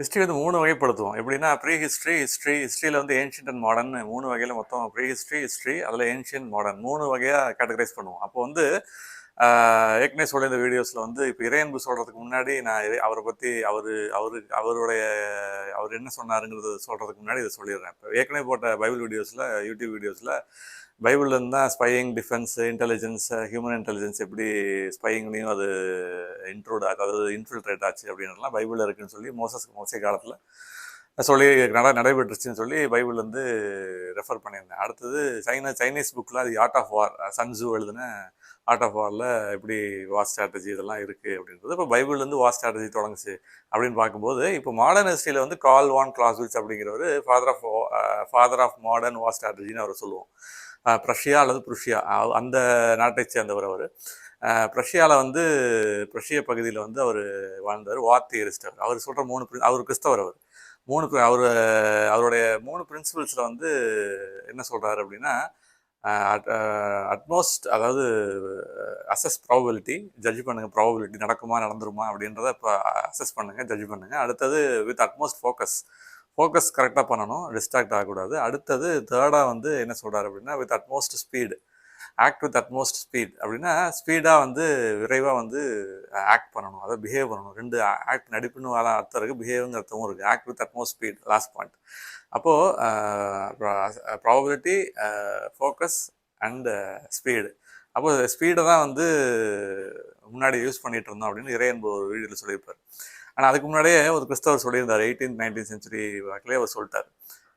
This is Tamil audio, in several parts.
ஹிஸ்ட்ரி வந்து மூணு வகைப்படுத்துவோம். எப்படின்னா ப்ரீ ஹிஸ்ட்ரி ஹிஸ்ட்ரி ஹிஸ்ட்ரியில் வந்து ஏன்ஷியன்ட் அண்ட் மாடர்ன் மூணு வகையில் மொத்தம் ப்ரீ ஹிஸ்ட்ரி ஹிஸ்ட்ரி அதில் ஏன்ஷியன்ட் மாடர்ன் மூணு வகையாக கேட்டகரைஸ் பண்ணுவோம். அப்போ வந்து ஏற்கனவே சொல்ல இந்த வீடியோஸில் வந்து இப்போ இறையன்பு சொல்கிறதுக்கு முன்னாடி நான் அவரை பற்றி அவர் அவரு அவருடைய அவர் என்ன சொன்னாருங்கிறது சொல்கிறதுக்கு முன்னாடி இதை சொல்லிடுறேன். இப்போ ஏற்கனவே போட்ட பைபிள் வீடியோஸில் யூடியூப் வீடியோஸில் பைபிள்லேருந்து தான் spying defence intelligence human intelligence எப்படி ஸ்பையிங்லேயும் அது இன்ட்ரூட் ஆகும் அதாவது இன்ஃபில்ட்ரேட் ஆச்சு அப்படின்றலாம் பைபிளில் இருக்குன்னு சொல்லி மோசஸ் மோசை காலத்தில் சொல்லி நட நடைபெற்றுச்சுன்னு சொல்லி பைபிள் வந்து ரெஃபர் பண்ணியிருந்தேன். அடுத்தது சைனா சைனீஸ் புக்கில் அது ஆர்ட் ஆஃப் வார் சன்சு எழுதின ஆர்ட் ஆஃப் வாரில் எப்படி வார் ஸ்ட்ராட்டஜி இதெல்லாம் இருக்குது அப்படின்றது. இப்போ பைபிள்லேருந்து வார் ஸ்ட்ராட்டஜி தொடங்குச்சு அப்படின்னு பார்க்கும்போது இப்போ மாடர்ன் ஹிஸ்ட்ரியில் வந்து கால் வான் கிளாஸ்வில்ஸ் அப்படிங்கிறவர் father of father of modern war ஸ்ட்ராட்டஜின்னு அவர் சொல்லுவோம். Uh, ப்ரஷ்யா அல்லது புருஷியா அவ- அந்த நாட்டை சேர்ந்தவர் uh, அவர். ப்ரஷ்யாவில் வந்து ப்ரஷ்ய பகுதியில் வந்து அவர் வாழ்ந்தவர் வார் தியரிஸ்ட் அவர். அவர் சொல்கிற மூணு அவர் கிறிஸ்தவர் அவர். மூணு அவர் அவருடைய மூணு பிரின்சிபல்ஸில் வந்து என்ன சொல்கிறாரு அப்படின்னா அட்மோஸ்ட் அதாவது அசஸ் ப்ராபபிலிட்டி ஜட்ஜ் பண்ணுங்கள் ப்ராபபிலிட்டி நடக்குமா நடந்துருமா அப்படின்றத இப்போ அசஸ் பண்ணுங்கள் ஜட்ஜ் பண்ணுங்கள் அடுத்தது வித் அட்மோஸ்ட் ஃபோக்கஸ். ஃபோக்கஸ் கரெக்டாக பண்ணணும் டிஸ்ட்ராக்ட் ஆகக்கூடாது. அடுத்தது தேர்டாக வந்து என்ன சொல்கிறாரு அப்படின்னா with utmost speed. Act with utmost speed அப்படின்னா ஸ்பீடாக வந்து விரைவாக வந்து ஆக்ட் பண்ணணும். அதை பிஹேவ் பண்ணணும். ரெண்டு ஆக்ட் நடிப்புன்னு வர அர்த்தம் இருக்குது பிஹேவ்ங்கிற அர்த்தமும் இருக்குது act with utmost speed last point அப்போது ப்ராபபிலிட்டி ஃபோக்கஸ் அண்டு ஸ்பீடு அப்போ ஸ்பீடை தான் வந்து முன்னாடி யூஸ் பண்ணிகிட்டு இருந்தோம் அப்படின்னு இறையன்பு ஒரு வீடியோவில் சொல்லியிருப்பார். ஆனால் அதுக்கு முன்னாடியே ஒரு கிறிஸ்தவர் சொல்லியிருந்தார். எயிட்டீன் நைன்டீன் சென்ச்சுரி வாக்கிலே அவர் சொல்லிட்டார்.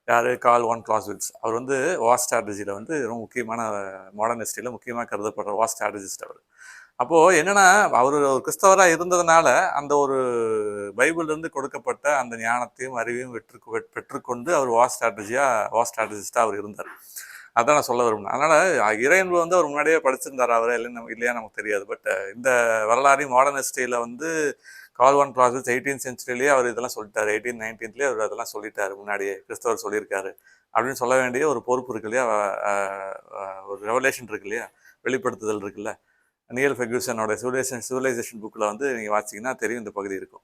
யார்? கால் ஒன் கிளாஸ்வில்ஸ் அவர் வந்து வார் ஸ்ட்ராட்டஜியில் வந்து ரொம்ப முக்கியமான மாடர்ன் ஹிஸ்ட்ரியில் முக்கியமாக கருதப்படுற வார் ஸ்ட்ராட்டஜிஸ்ட் அவர். அப்போது என்னென்னா அவர் ஒரு கிறிஸ்தவராக இருந்ததுனால அந்த ஒரு பைபிள்லேருந்து கொடுக்கப்பட்ட அந்த ஞானத்தையும் அறிவையும் வெற்று பெற்றுக்கொண்டு அவர் வார் ஸ்ட்ராட்டஜியாக வார் ஸ்ட்ராட்டஜிஸ்ட்டாக அவர் இருந்தார். அதான் நான் சொல்ல விரும்புகிறேன் அதனால் இறையன்பு வந்து அவர் முன்னாடியே படிச்சிருந்தார் அவர் இல்லைன்னு இல்லையா நமக்கு தெரியாது. பட் இந்த வரலாறு மாடர்ன் ஹிஸ்ட்ரியில் வந்து கால்வான் ப்ராசஸ் எயிட்டீன் சென்ச்சுரியிலேயே அவர் இதெல்லாம் சொல்லிட்டார். எயிட்டீன் நைன்டீன்லேயே அவர் அதெல்லாம் சொல்லிட்டார். முன்னாடியே கிறிஸ்தவர் சொல்லியிருக்காரு. அப்படின்னு சொல்ல வேண்டிய ஒரு பொறுப்பு இருக்கு இல்லையா? ஒரு ரெவலேஷன் இருக்கு இல்லையா? வெளிப்படுத்துதல் இருக்குல்ல. நியல் ஃபெக்யூசனோட சிவிலைசேஷன் சிவிலைசேஷன் புக்கில் வந்து நீங்கள் வாசிங்கன்னா தெரியும் இந்த பகுதி இருக்கும்.